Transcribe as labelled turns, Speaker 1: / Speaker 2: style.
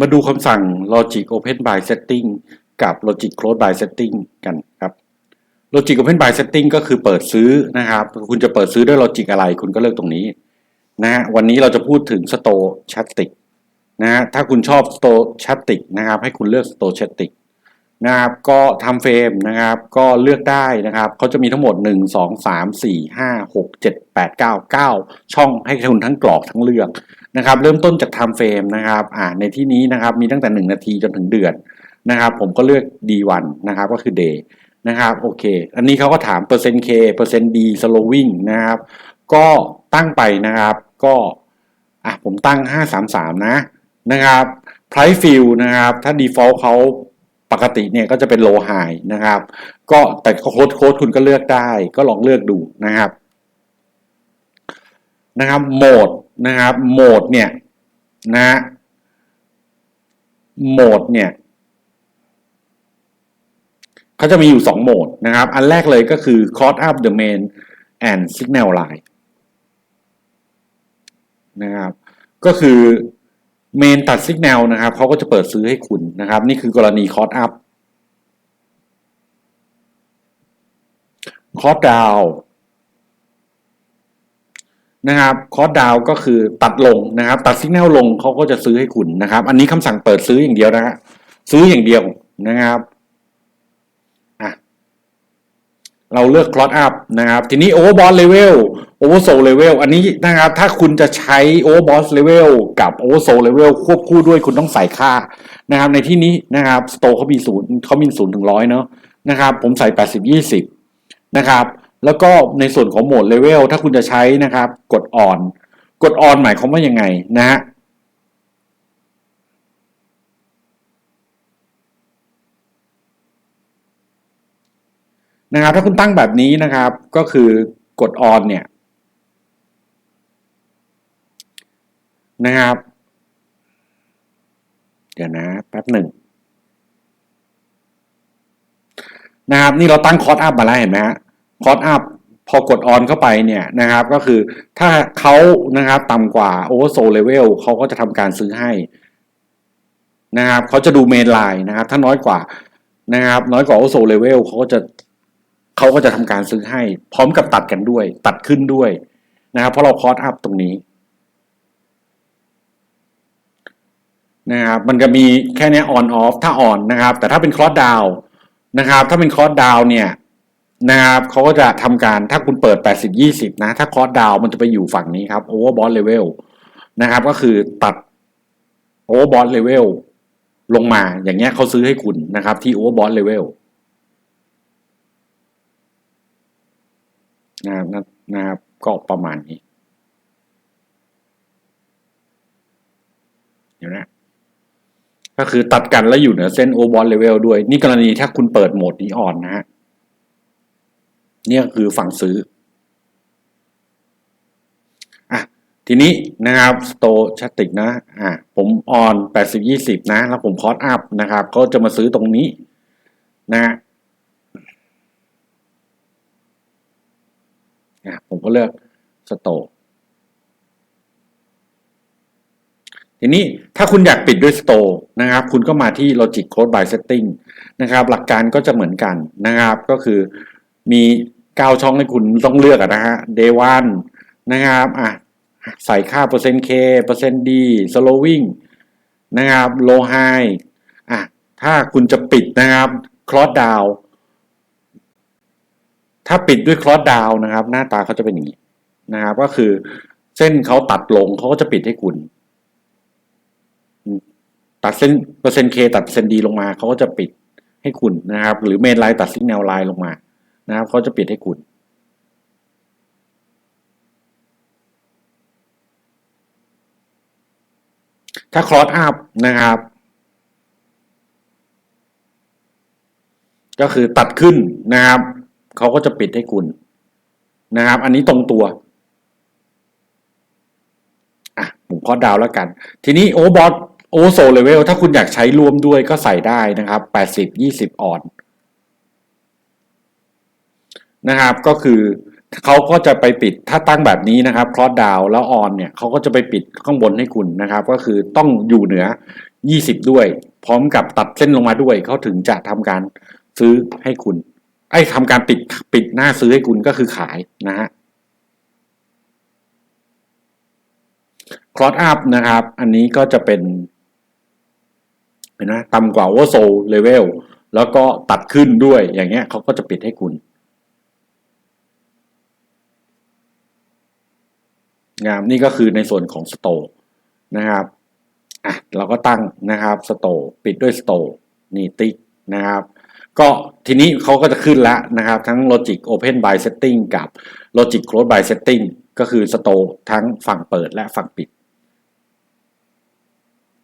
Speaker 1: มาดูคำสั่ง logic open by setting กับ logic close by setting กันครับ logic open by setting ก็คือเปิดซื้อนะครับ คุณจะเปิดซื้อด้วย logic อะไร คุณก็เลือกตรงนี้นะฮะวันนี้เราจะพูดถึง stochastic นะฮะถ้าคุณชอบ stochastic นะครับ ให้คุณเลือก stochastic นะครับ ก็ทำเฟรมนะครับ ก็เลือกได้นะครับเขาจะมีทั้งหมด 1 2 3 4 5 6 7 8 9 9 ช่องให้คุณทั้งกรอกทั้งเลือก นะครับเริ่มต้นจาก time frame นะครับอ่าในที่นี้นะครับมีตั้งแต่ 1 นาทีจนถึงเดือนนะครับผมก็เลือก D1 นะครับก็คือ day นะครับโอเค อันนี้เขาก็ถามเปอร์เซ็นต์ K เปอร์เซ็นต์ D slowing นะครับก็ตั้งไปนะครับก็อะผมตั้ง 533 นะนะครับ price fill นะครับถ้า default เขาปกติเนี่ยก็จะเป็น low high นะครับ ก็แต่โค้ดโค้ดคุณก็เลือกได้ ก็ลองเลือกดูนะครับ นะครับโหมดนะครับโหมดเนี่ยนะโหมดเนี่ยเขาจะมีอยู่ 2 โหมดนะครับ อันแรกเลยก็คือ cross up the main and signal line นะครับ ก็คือเมนตัดสัญญาณนะครับเขาก็จะเปิดซื้อให้คุณนะครับ นี่คือกรณีคอร์สอัพคอร์สดาว นะครับคอร์สดาวก็คือตัดลงนะครับ ตัดสัญญาณลงเขาก็จะซื้อให้คุณนะครับ อันนี้คำสั่งเปิดซื้ออย่างเดียวนะฮะซื้ออย่างเดียวนะครับอะเราเลือกคลอสอัพนะครับ ทีนี้โอเวอร์บอลเลเวลโอเวอร์โซเลเวลอันนี้นะครับ ถ้าคุณจะใช้โอเวอร์บอสเลเวลกับโอเวอร์โซเลเวลควบคู่ด้วยคุณต้องใส่ค่านะครับ ในที่นี้นะครับสโตเขามีศูนย์เขามีศูนย์ถึงร้อยเนาะนะครับ ผมใส่แปดสิบยี่สิบนะครับ แล้วก็ในส่วนของโหมดเลเวลถ้าคุณจะใช้นะครับ กดออน กดออนหมายความว่ายังไงนะฮะนะครับถ้าคุณตั้งแบบนี้นะครับก็คือกด on เนี่ยนะครับ เดี๋ยวนะแป๊บหนึ่งนะครับ นี่เราตั้งคอร์สอัพมาแล้วเห็นไหมฮะ คอร์สอัพพอกด on เข้าไปเนี่ยนะครับก็คือถ้าเขานะครับต่ำกว่า oversold level เขาก็จะทำการซื้อให้นะครับเขาจะดูเมนไลน์นะครับ ถ้าน้อยกว่านะครับ น้อยกว่า oversold level เขาก็จะเขาก็จะทำการซื้อให้ พร้อมกับตัดกันด้วย ตัดขึ้นด้วยนะครับเพราะเราคอร์สอัพตรงนี้นะครับมันจะมีแค่นี้ on off ถ้า on นะครับ แต่ถ้าเป็นคอร์สดาวนะครับ ถ้าเป็นคอร์สดาวเนี่ย นะครับเขาก็จะทำการถ้าคุณเปิด 80 20 นะ ถ้าคอร์สดาวมันจะไปอยู่ฝั่งนี้ครับ overbought level นะครับ ก็คือตัด overbought level ลงมาอย่างเงี้ยเขาซื้อให้คุณนะครับ ที่ overbought level นะครับนะครับก็ประมาณนี้ เดี๋ยวนะก็คือตัดกันแล้วอยู่เหนือเส้น overbought level ด้วย นี่กรณีถ้าคุณเปิดโหมดนี้อ่อนนะฮะ นี่ก็คือฝั่งซื้ออะทีนี้นะครับสโตชัติกนะอะผมออน 80 20 นะ แล้วผมคอร์สอัพนะครับก็จะมาซื้อตรงนี้นะนะผมก็เลือกสโตทีนี้ถ้าคุณอยากปิดด้วยสโตนะครับ คุณก็มาที่ Logic Code by Setting นะครับ หลักการก็จะเหมือนกันนะครับ ก็คือมี 9ช่องให้คุณต้องเลือกนะฮะ Day 1นะครับอะใส่ค่าเปอร์เซ็นต์ K เปอร์เซ็นต์ D slowing นะครับ low high อะถ้าคุณจะปิดนะครับ cross down ถ้าปิดด้วย cross down นะครับ หน้าตาเขาจะเป็นอย่างนี้นะครับ ก็คือเส้นเขาตัดลงเขาก็จะปิดให้คุณ ตัดเส้นเปอร์เซ็นต์ K ตัดเปอร์เซ็นต์ D ลงมาเขาก็จะปิดให้คุณนะครับ หรือเมนไลน์ตัดซิกแนวไลน์ลงมา นะครับเขาจะปิดให้คุณ ถ้า cross up นะครับ ก็คือตัดขึ้นนะครับเขาก็จะปิดให้คุณนะครับ อันนี้ตรงตัวอะผมคอดาวแล้วกัน ทีนี้โอบอสโอโซเลเวลถ้าคุณอยากใช้รวมด้วยก็ใส่ได้นะครับ 80 20 ออน นะครับ ก็คือเขาก็จะไปปิดถ้าตั้งแบบนี้นะครับคลอสดาวแล้วออนเนี่ยเขาก็จะไปปิดข้างบนให้คุณนะครับ ก็คือต้องอยู่เหนือ 20 ด้วย พร้อมกับตัดเส้นลงมาด้วยเขาถึงจะทำการซื้อให้คุณ ไอ้ทำการปิดปิดหน้าซื้อให้คุณก็คือขายนะฮะคลอสอัพนะครับ อันนี้ก็จะเป็นเห็นไหมต่ำกว่าโอโซเลเวลแล้วก็ตัดขึ้นด้วยอย่างเงี้ยเขาก็จะปิดให้คุณ งามนี่ก็คือในส่วนของสโตร์นะครับอะเราก็ตั้งนะครับสโตร์ปิดด้วยสโตร์นี่ติ๊กนะครับก็ทีนี้เขาก็จะขึ้นแล้วนะครับ ทั้ง Logic Open by Setting กับ Logic Close by Setting ก็คือสโตร์ทั้งฝั่งเปิดและฝั่งปิด